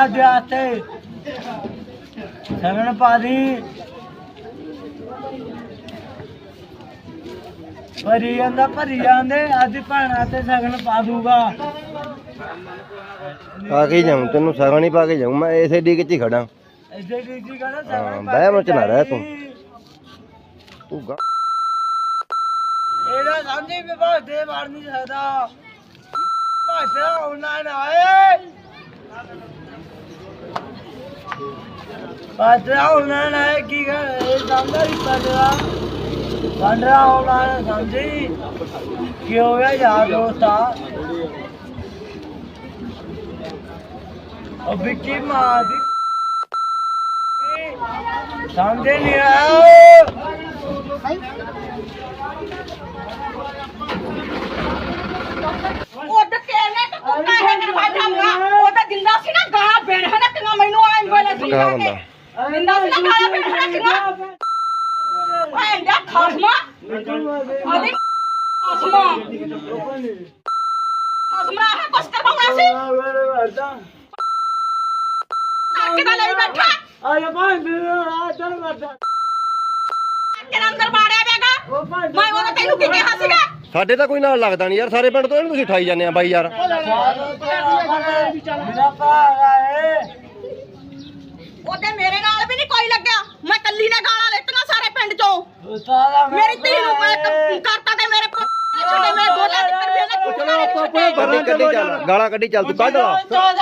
ਸਾਡੇ ਆਤੇ ਸਗਣ ਪਾਦੀ। ਭਰੀ ਜਾਂਦਾ ਭਰੀ ਜਾਂਦੇ ਅੱਜ ਭੈਣਾਂ ਤੇ ਸਗਣ ਪਾ ਦੂਗਾ। ਪਾ ਕੇ ਜਾਉਂ ਤੈਨੂੰ ਸਾਰਾ ਨਹੀਂ ਪਾ ਕੇ ਜਾਉਂ ਮੈਂ ਇਸੇ ਡੀ ਚ ਹੀ ਖੜਾ। ਐਡੇ ਡੀਜੀ ਕਹਿੰਦਾ ਹਾਂ, ਸਗਣ ਪਾ ਬਹਿ ਵਿੱਚ ਨਾ ਰਹਿ ਤੂੰ। ਤੂੰ ਗਾ ਇਹਦਾ ਸਮਝੀ ਵੀ ਬਾਹਰ ਦੇ ਮਾਰ ਨਹੀਂ ਸਕਦਾ। ਭਾਸ਼ਾ ਉਹਨਾਂ ਨਾ ਆਏ ਭਾਸ਼ਾ ਉਹਨਾਂ ਨਾ ਆਏ ਕੀ ਕਰ ਇਹ ਸਮਝਦਾ ਹੀ ਪੰਡਰਾ ਪੰਡਰਾ ਉਹਨਾਂ ਨੇ ਸਮਝੀ ਕੀ ਹੋ ਗਿਆ ਯਾਰ ਦੋਸਤਾ ਉਹ ਵਿੱਕੀ ਮਾਂ ਦੀ ਸਮਝੇ ਨਹੀਂ ਆਇਆ ਉੱਡ ਕੇ ਨੇ ਤੇ ਕੁੱਤਾ ਹੈ ਕਰਵਾ ਜਾਊਗਾ ਉਹ ਤਾਂ ਜਿੰਦਾ ਸੀ ਨਾ ਗਾਲਾਂ ਬੇੜ ਹੈ ਨਾ ਕਿੰਨਾ ਮੈਨੂੰ ਐਂਬੂਲੈਂਸ ਕਾ ਬੰਦਾ ਜਿੰਦਾ ਸੀ ਨਾ ਗਾਲਾਂ ਬੇੜ ਹੈ ਨਾ ਕਿੰਨਾ ਭੈਣ ਦਾ ਖਸਮਾ। ਆਦੀ ਖਸਮਾ। ਖਸਮਾ ਹੈ ਕੁਛ ਕਰਵਾਉਣਾ ਸੀ। ਕਾਕੇ ਦਾ ਲਈ ਬੈਠਾ। ਆਇਆ ਭਾਂਡ ਆ ਚੱਲ ਵਰਦਾ ਤੇਰੇ ਅੰਦਰ ਬਾੜਿਆ ਬੈਗਾ ਮੈਂ ਉਹ ਤੈਨੂੰ ਕੀ ਕਿਹਾ ਸੀਗਾ? ਸਾਡੇ ਤਾਂ ਕੋਈ ਨਾਲ ਲੱਗਦਾ ਨਹੀਂ ਯਾਰ ਸਾਰੇ ਪਿੰਡ ਤੋਂ ਇਹਨੂੰ ਤੁਸੀਂ ਠਾਈ ਜਾਂਦੇ ਆ ਬਾਈ ਯਾਰ। ਮੇਰਾ ਭਾਗਾ ਏ ਉਹਦੇ ਮੇਰੇ ਨਾਲ ਵੀ ਨਹੀਂ ਕੋਈ ਲੱਗਿਆ ਮੈਂ ਕੱਲੀ ਨੇ ਗਾਲਾਂ ਲੈਤੀਆਂ ਸਾਰੇ ਪਿੰਡ ਚੋਂ ਸਾਰਾ ਮੇਰੀ ਧੀ ਨੂੰ ਮੈਂ ਕ- ਕਰਤਾ ਤੇ ਮੇਰੇ ਪੁੱਤ ਛੱਡੇ ਮੇਰੇ ਗੋਲੇ ਦੀ ਕਰਵੇ ਨਾ ਚਲੋ ਆਪੋ ਆਪਣੇ ਕੱਢੀ ਕੱਢੀ ਚੱਲ ਗਾਲਾਂ ਕੱਢੀ ਚੱਲ ਤੂੰ ਕੱਢ ਲਾ।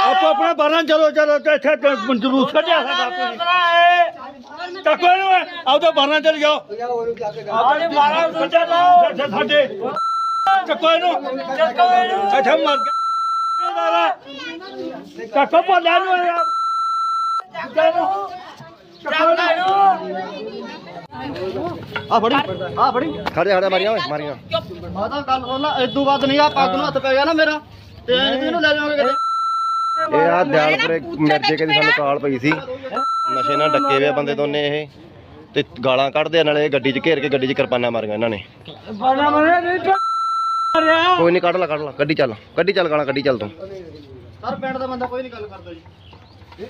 ਆਪੋ ਆਪਣੇ ਬਾਰਾਂ ਚਲੋ ਚਲੋ ਤੇ ਇੱਥੇ ਤੇ ਜਲੂਸ ਕੱਢਿਆ ਸਾਡਾ ਤੁਸੀਂ ਚੱਕੋ ਇਹਨੂੰ ਆਪਦਾ ਬਾਰਾਂ ਚਲ ਜਾਓ। ਆਲੇ ਮਾਰਾ ਸੋਚਾ ਲਾਓ ਇੱਥੇ ਸਾਡੇ। ਚੱਕੋ ਇਹਨੂੰ। ਚੱਕੋ ਇਹਨੂੰ। ਇੱਥੇ ਮਰ ਗਿਆ। ਚੱਕੋ ਭੋਲਿਆ ਨੂੰ ਯਾਰ ਚੱਕੋ ਇਹਨੂੰ। ਆ ਫੜੀ ਆ ਫੜੀ। ਖੜੇ ਖੜੇ ਮਾਰੀਆਂ ਓਏ ਮਾਰੀਆਂ। ਮਾਤਾ ਗੱਲ ਹੋਣਾ ਇਦੋਂ ਬਾਅਦ ਨਹੀਂ ਆ ਪੱਗ ਨੂੰ ਹੱਥ ਪੈ ਗਿਆ ਨਾ ਮੇਰਾ। ਤੇ ਇਹਨੂੰ ਲੈ ਜਾਵਾਂਗੇ ਕਿਤੇ। ਇਹ ਆ ਦਿਆਲਪੁਰੇ ਮਿਰਜੇ ਕੇ ਦੀ ਸਾਨੂੰ ਕਾਲ ਪਈ ਸੀ। ਨਸ਼ੇ ਨਾਲ ਡੱਕੇ ਹੋਏ ਆ ਬੰਦੇ ਦੋਨੇ ਇਹ। ਤੇ ਗਾਲਾਂ ਕੱਢਦੇ ਆ ਨਾਲੇ ਇਹ ਗੱਡੀ 'ਚ ਘੇਰ ਕੇ ਗੱਡੀ 'ਚ ਕਿਰਪਾਨਾਂ ਮਾਰੀਆਂ ਇਹਨਾਂ ਨੇ। ਬਣਾ ਮਰੇ ਨਹੀਂ ਮਾਰਿਆ। ਕੋਈ ਨਹੀਂ ਕੱਢ ਲਾ ਕੱਢ ਲਾ ਗੱਡੀ ਚੱਲ। ਗੱਡੀ ਚੱਲ ਗਾਲਾਂ ਗੱਡੀ ਚੱਲ ਤੂੰ। ਸਰ ਪਿੰਡ ਦਾ ਬੰਦਾ ਕੋਈ ਨਹੀਂ ਗੱਲ ਕਰਦਾ ਜੀ।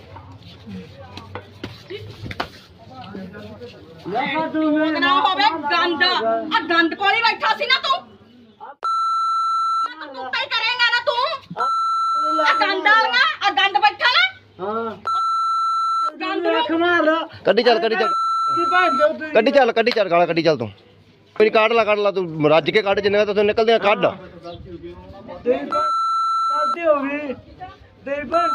ਨਾ ਹੋਵੇ ਗੰਦ। ਆ ਗੰਦ ਕੋਲ ਹੀ ਬੈਠਾ ਸੀ ਨਾ ਤੂੰ। ਤੂੰ ਕੁੱਤਾ ਹੀ ਕਰੇਗਾ ਨਾ ਤੂੰ। ਆ ਗੰਦ ਵਾਲੀਆਂ ਆ ਗੰਦ ਬੈਠਾ ਨਾ। ਹਾਂ ਗੰਦ ਦੇਖ ਨੂੰ ਮਾਰ ਗੱਡੀ ਚੱਲ ਗੱਡੀ ਚੱਲ। ਕੀ ਭਾਂਡੇ ਤੂੰ ਗੱਡੀ ਚੱਲ ਗੱਡੀ ਚੱਲ ਗਾਲਾਂ ਗੱਡੀ ਚੱਲ ਤੂੰ। ਕੋਈ ਕੱਢ ਲਾ ਕੱਢ ਲਾ ਤੂੰ ਰੱਜ ਕੇ ਕੱਢ ਜਿੰਨੇ ਤੋਂ ਨਿਕਲਦੇ ਆ ਕੱਢ। ਤੇਰੀ ਗਈ। ਤੇਰੀ ਭਾਂ